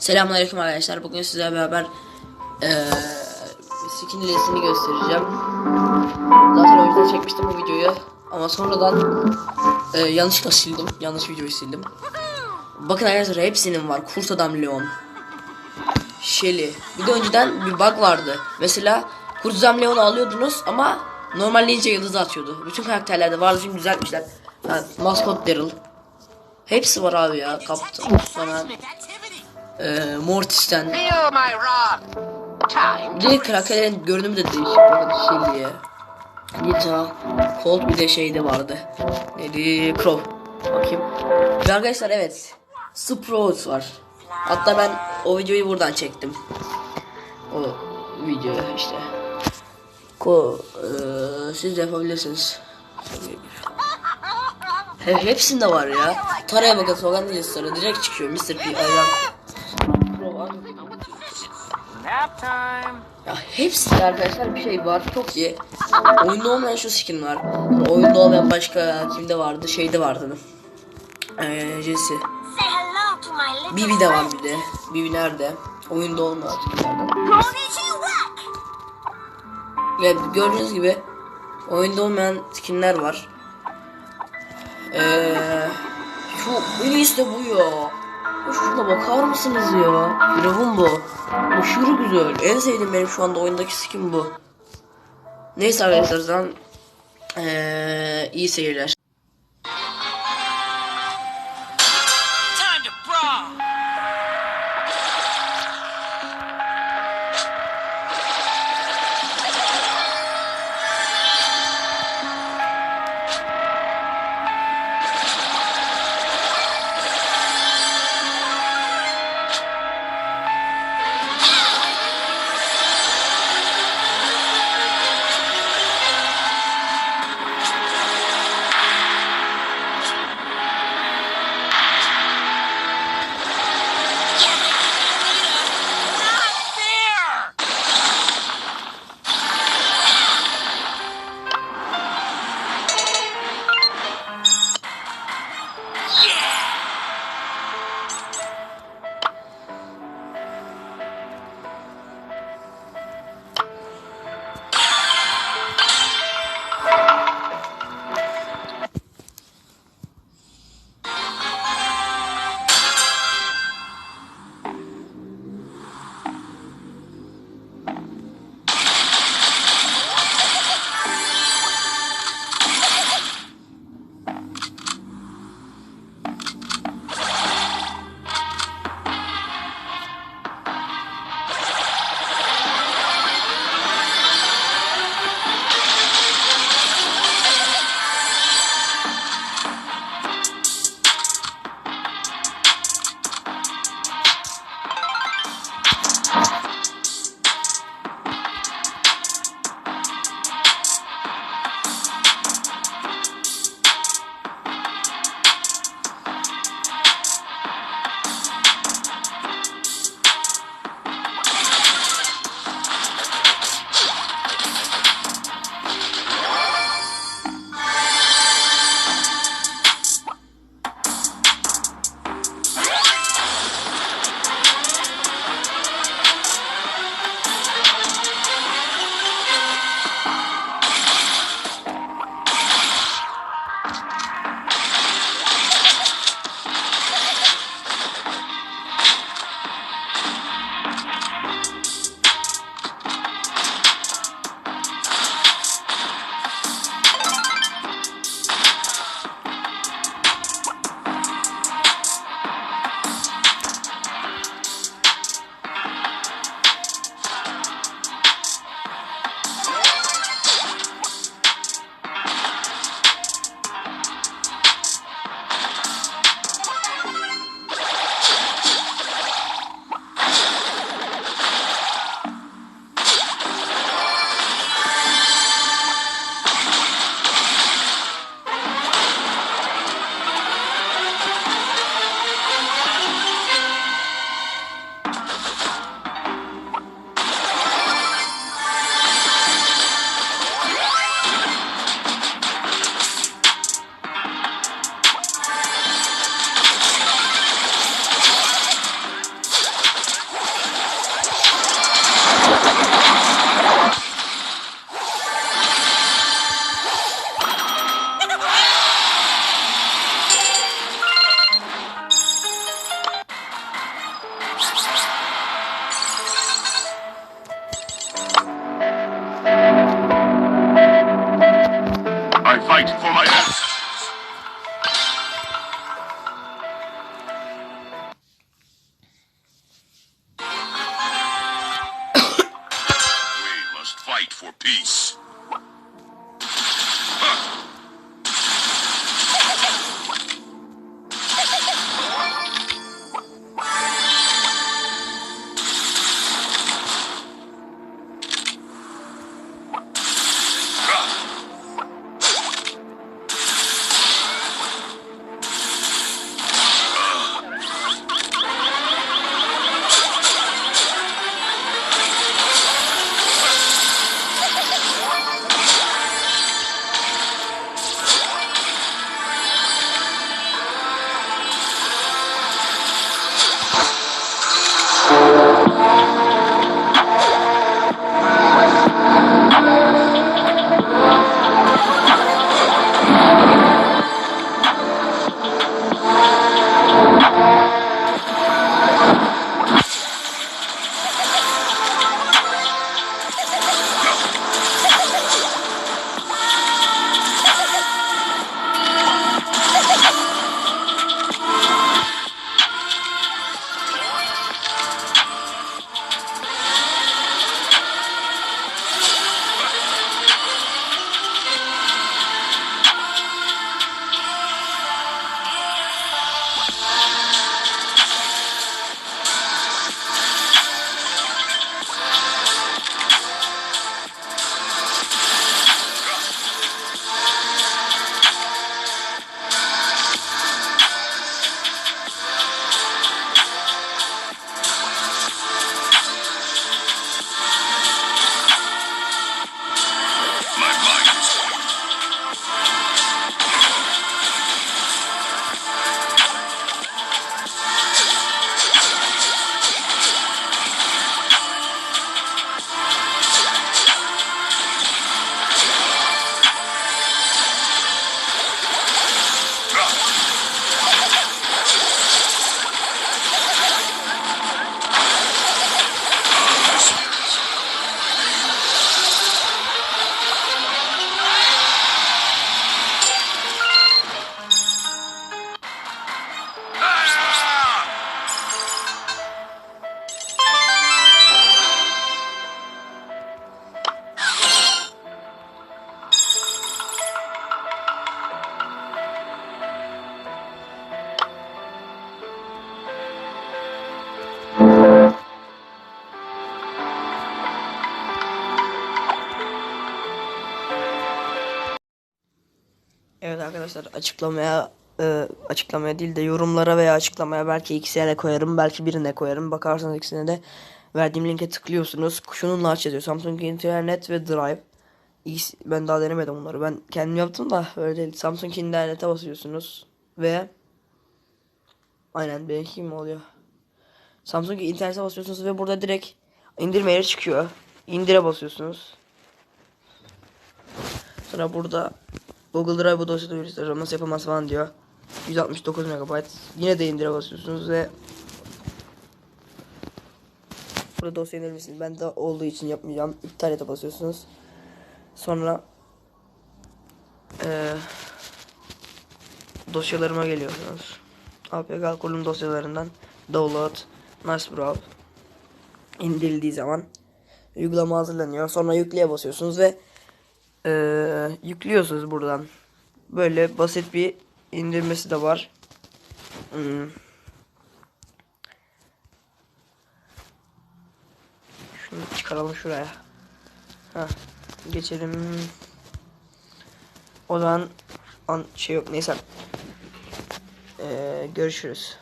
Selamünaleyküm arkadaşlar. Bugün sizlerle beraber eee skin listesini göstereceğim. Zaten yüzden çekmiştim bu videoyu. Ama sonradan eee, yanlışlıkla sildim. Yanlış videoyu sildim. Bakın arkadaşlar hepsinin var. Kurt Adam Leon. Shelly. Bir de önceden bir bug vardı. Mesela Kurt Adam Leon'u alıyordunuz ama normalleyince yıldızı atıyordu. Bütün karakterlerde vardı şimdi düzeltmişler. Ha, Maskot Daryl. Hepsi var abi ya. Kaptan. Sonra eee Mortis'ten. Bir de karakterlerin görünümü de değişik. Bakın Shelly'ye. Nita, Colt bir de şeyde vardı. Neydi? Crow. Bakayım. Ve arkadaşlar evet. Sprout var. Hatta ben o videoyu buradan çektim. O video işte. Ko, eee, siz de yapabilirsiniz. He, hepsinde var ya. Taraya bakın Sogan Lister'ı direkt çıkıyor. Mr. P. Ayran. Pro var. nap time. Ya hepsinde arkadaşlar bir şey var çok iyi. Oyunda olmayan şu skin var. Oyunda olmayan başka kimde vardı? Şeyde vardı. Eee Jesse. Bibi de var bir de. Bibi nerede? Oyunda olmayan skinlerden. Konnichiwa. Ya gördüğünüz gibi oyunda olmayan skinler var. Eee şu en iyisi de bu ya. Şuna bakar mısınız ya? Firavun bu. Aşırı güzel. En sevdiğim benim şu anda oyundaki skin bu. Neyse arkadaşlar zaman eee iyi seyirler. Time to brawl. Arkadaşlar açıklamaya e, açıklamaya değil de yorumlara veya açıklamaya belki ikisine de koyarım belki birine koyarım. Bakarsanız ikisine de verdiğim linke tıklıyorsunuz. Şununla aç yazıyor. Samsung internet ve drive. Ben daha denemedim bunları. Ben kendim yaptım da öyle değil. Samsung internete basıyorsunuz ve aynen benimki mi oluyor? Samsung internete basıyorsunuz ve burada direkt indirme yeri çıkıyor. İndire basıyorsunuz. Sonra burada Google Drive bu dosyada virüsler nasıl yapılmaz falan diyor. 169 MB. Yine de indire basıyorsunuz ve burada dosya indirmişsiniz. Ben de olduğu için yapmayacağım. İptal ete basıyorsunuz. Sonra eee dosyalarıma geliyorsunuz. APK kurulum dosyalarından download nice browse indirildiği zaman uygulama hazırlanıyor. Sonra yükleye basıyorsunuz ve eee, yüklüyorsunuz buradan. Böyle basit bir indirmesi de var. Hmm. Şunu çıkaralım şuraya. Heh, geçelim. O zaman an şey yok neyse. Eee, görüşürüz.